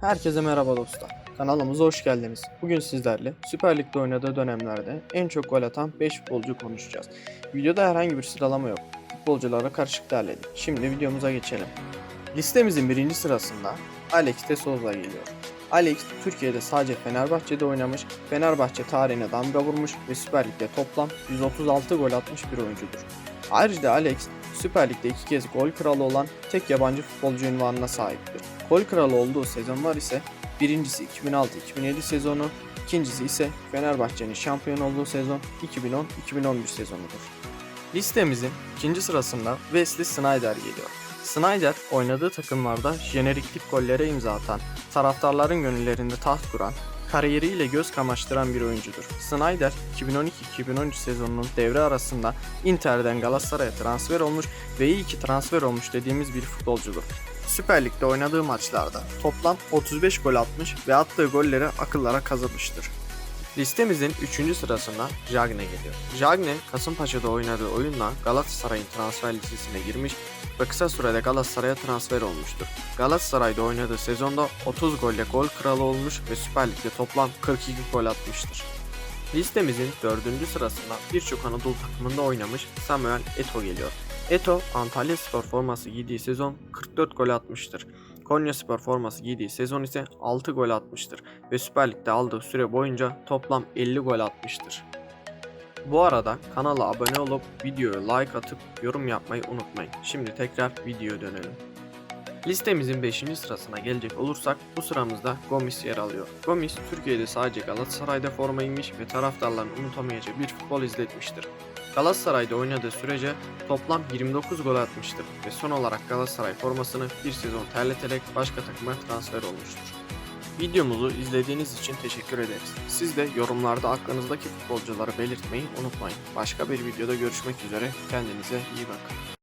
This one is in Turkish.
Herkese merhaba dostlar. Kanalımıza hoş geldiniz. Bugün sizlerle Süper Lig'de oynadığı dönemlerde en çok gol atan 5 futbolcu konuşacağız. Videoda herhangi bir sıralama yok. Futbolculara karışık derledik. Şimdi videomuza geçelim. Listemizin birinci sırasında Alex de Souza geliyor. Alex Türkiye'de sadece Fenerbahçe'de oynamış, Fenerbahçe tarihine damga vurmuş ve Süper Lig'de toplam 136 gol atmış bir oyuncudur. Ayrıca Alex Süper Lig'de iki kez gol kralı olan tek yabancı futbolcu ünvanına sahiptir. Gol kralı olduğu sezonlar ise birincisi 2006-2007 sezonu, ikincisi ise Fenerbahçe'nin şampiyon olduğu sezon 2010-2011 sezonudur. Listemizin ikinci sırasında Wesley Sneijder geliyor. Snyder oynadığı takımlarda jeneriklik gollere imza atan, taraftarların gönüllerinde taht kuran, kariyeriyle göz kamaştıran bir oyuncudur. Snyder 2012-2013 sezonunun devre arasında Inter'den Galatasaray'a transfer olmuş ve iyi ki transfer olmuş dediğimiz bir futbolcudur. Süper Lig'de oynadığı maçlarda toplam 35 gol atmış ve attığı golleri akıllara kazımıştır. Listemizin 3. sırasında Jagne geliyor. Jagne, Kasımpaşa'da oynadığı oyunla Galatasaray'ın transfer listesine girmiş ve kısa sürede Galatasaray'a transfer olmuştur. Galatasaray'da oynadığı sezonda 30 golle gol kralı olmuş ve Süper Lig'de toplam 42 gol atmıştır. Listemizin 4. sırasında birçok Anadolu takımında oynamış Samuel Eto geliyor. Eto, Antalya Spor forması giydiği sezon 44 gol atmıştır. Konya Spor forması giydiği sezon ise 6 gol atmıştır ve Süper Lig'de aldığı süre boyunca toplam 50 gol atmıştır. Bu arada kanala abone olup videoya like atıp yorum yapmayı unutmayın. Şimdi tekrar videoya dönelim. Listemizin 5. sırasına gelecek olursak bu sıramızda Gomis yer alıyor. Gomis Türkiye'de sadece Galatasaray'da forma giymiş ve taraftarların unutamayacağı bir futbol izletmiştir. Galatasaray'da oynadığı sürece toplam 29 gol atmıştır ve son olarak Galatasaray formasını bir sezon terleterek başka takıma transfer olmuştur. Videomuzu izlediğiniz için teşekkür ederiz. Siz de yorumlarda aklınızdaki futbolcuları belirtmeyi unutmayın. Başka bir videoda görüşmek üzere. Kendinize iyi bakın.